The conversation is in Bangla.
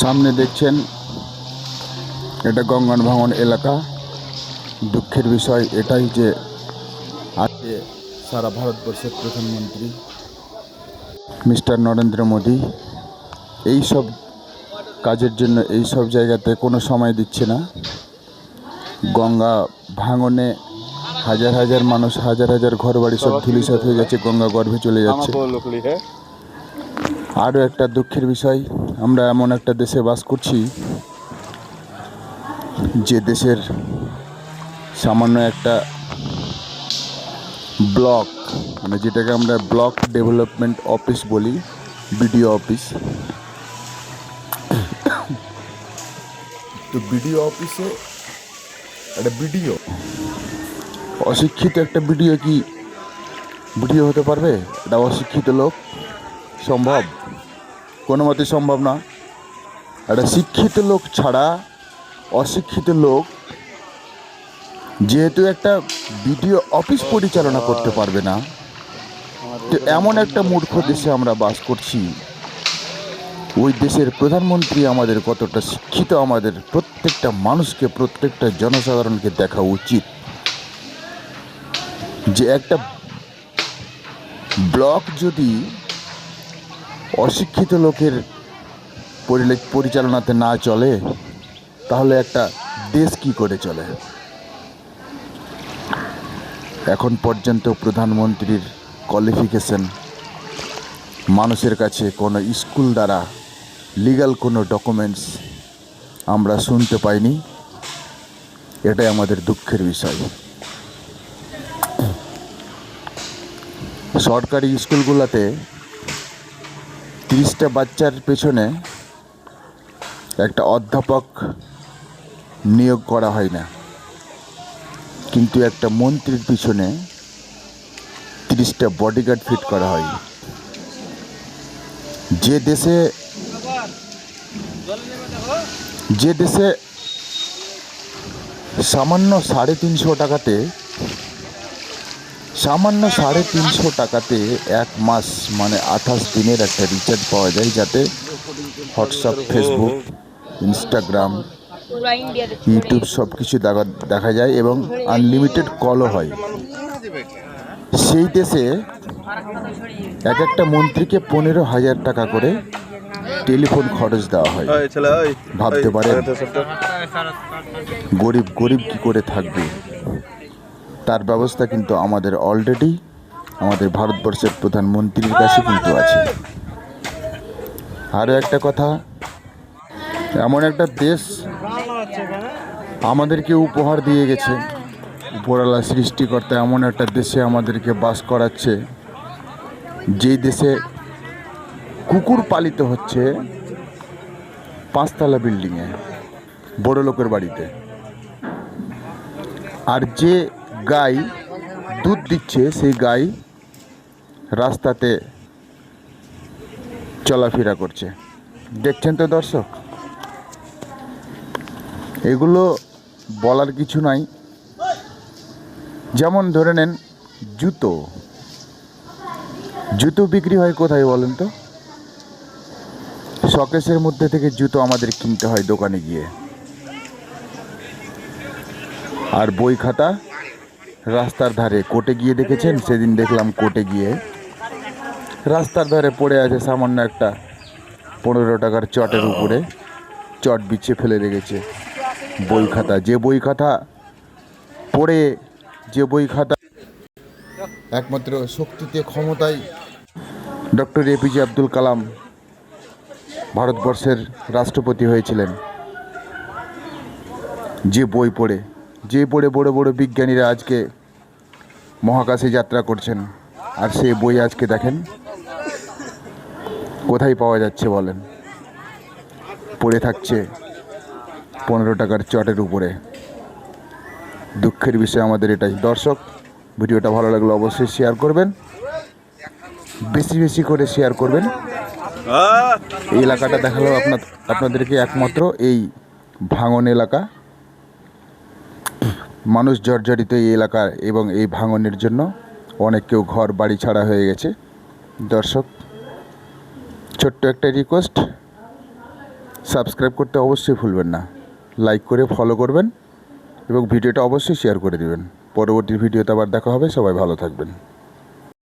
সামনে দেখছেন এটা গঙ্গান ভাঙন এলাকা। দুঃখের বিষয় এটাই যে আজকে সারা ভারতবর্ষের প্রধানমন্ত্রী মিস্টার নরেন্দ্র মোদী এই সব কাজের জন্য এই সব জায়গাতে কোনো সময় দিচ্ছে না। গঙ্গা ভাঙনে হাজার হাজার মানুষ হাজার হাজার ঘরবাড়ি সব ধুলিসাত হয়ে গেছে গঙ্গা গর্ভে চলে যাচ্ছে। আরও একটা দুঃখের বিষয় আমরা এমন একটা দেশে বাস করছি যে দেশের সামান্য একটা ব্লক মানে যেটাকে আমরা ব্লক ডেভেলপমেন্ট অফিস বলি বিডিও অফিস। তো বিডিও অফিসে একটা বিডিও। অশিক্ষিত একটা বিডিও কি বিডিও হতে পারবে? এটা অশিক্ষিত লোক? সম্ভব? কোনো মতে সম্ভব না। একটা শিক্ষিত লোক ছাড়া অশিক্ষিত লোক যেহেতু একটা বিডিও অফিস পরিচালনা করতে পারবে না, তো এমন একটা মূর্খ দেশে আমরা বাস করছি। ওই দেশের প্রধানমন্ত্রী আমাদের কতটা শিক্ষিত, আমাদের প্রত্যেকটা মানুষকে, প্রত্যেকটা জনসাধারণকে দেখা উচিত। যে একটা ব্লক যদি অশিক্ষিত লোকের পরিচালনাতে না চলে, তাহলে একটা দেশ কি করে চলে? এখন পর্যন্ত প্রধানমন্ত্রীর কোয়ালিফিকেশন মানুষের কাছে কোনো স্কুল দ্বারা লিগ্যাল কোনো ডকুমেন্টস আমরা শুনতে পাইনি। এটাই আমাদের দুঃখের বিষয়। সরকারি স্কুলগুলোতে তিরিশটা বাচ্চার পেছনে একটা অধ্যাপক নিয়োগ করা হয় না। কিন্তু একটা মন্ত্রীর পিছনে তিরিশটা বডিগার্ড ফিট করা হয়। যে দেশে যে দেশে সামান্য সাড়ে তিনশো টাকাতে সামান্য সাড়ে তিনশো টাকাতে এক মাস মানে আঠাশ দিনের একটা রিচার্জ পাওয়া যায় যাতে হোয়াটসঅ্যাপ ফেসবুক ইনস্টাগ্রাম ইউটিউব সব কিছু দেখা দেখা যায় এবং আনলিমিটেড কলও হয় সেই দেশে এক একটা মন্ত্রীকে পনেরো হাজার টাকা করে টেলিফোন খরচ দেওয়া হয় ভাবতে সবটা। গরিব গরিব কি করে থাকবে তার ব্যবস্থা কিন্তু আমাদের অলরেডি আমাদের ভারতবর্ষের প্রধানমন্ত্রীর কাছে কিন্তু আছে। আরও একটা কথা, এমন একটা দেশ আমাদেরকে উপহার দিয়ে গেছে। উপরওয়ালা সৃষ্টিকর্তা এমন একটা দেশে আমাদেরকে বাস করাচ্ছে, যেই দেশে কুকুর পালিত হচ্ছে পাঁচতলা বিল্ডিংয়ে বড় লোকের বাড়িতে। আর যে গাই দুধ দিচ্ছে, সেই গাই রাস্তাতে চলাফেরা করছে। দেখছেন তো দর্শক? এগুলো বলার কিছু নাই। যেমন ধরে নেন জুতো। জুতো বিক্রি হয় কোথায় বলেন তো? শকেসের মধ্যে থেকে জুতো আমাদের কিনতে হয় দোকানে গিয়ে। আর বই খাতা রাস্তার ধারে কোর্টে গিয়ে দেখেছেন? সেদিন দেখলাম কোর্টে গিয়ে। রাস্তার ধারে পড়ে আছে সামান্য একটা পনেরো টাকার চটের উপরে। চট বিছিয়ে ফেলে রেখেছে বই খাতা। যে বই খাতা পড়ে, যে বই খাতা একমাত্র শক্তিতে ক্ষমতায়। ডক্টর এপিজে আব্দুল কালাম ভারতবর্ষের রাষ্ট্রপতি হয়েছিলেন। যে বই পড়ে, যে পড়ে বড় বড় বিজ্ঞানীরা আজকে মহাকাশে যাত্রা করছেন। আর সেই বই আজকে দেখেন। কোথায় পাওয়া যাচ্ছে বলেন? পড়ে থাকছে পনেরো টাকার চটের উপরে। দুঃখের বিষয় আমাদের এটাই। দর্শক, ভিডিওটা ভালো লাগলে অবশ্যই শেয়ার করবেন। বেশি বেশি করে শেয়ার করবেন। এই এলাকাটা দেখাল আপনার আপনাদেরকে একমাত্র এই ভাঙন এলাকা। মানুষ জর্জরিত এই এলাকার এবং এই ভাঙনের জন্য অনেক কেউ ঘর, বাড়ি ছাড়া হয়ে গেছে। দর্শক, ছোট্ট একটা রিকোয়েস্ট সাবস্ক্রাইব করতে অবশ্যই ভুলবেন না। লাইক করে ফলো করবেন এবং ভিডিওটা অবশ্যই শেয়ার করে দেবেন। পরবর্তী ভিডিওতে আবার দেখা হবে। সবাই ভালো থাকবেন।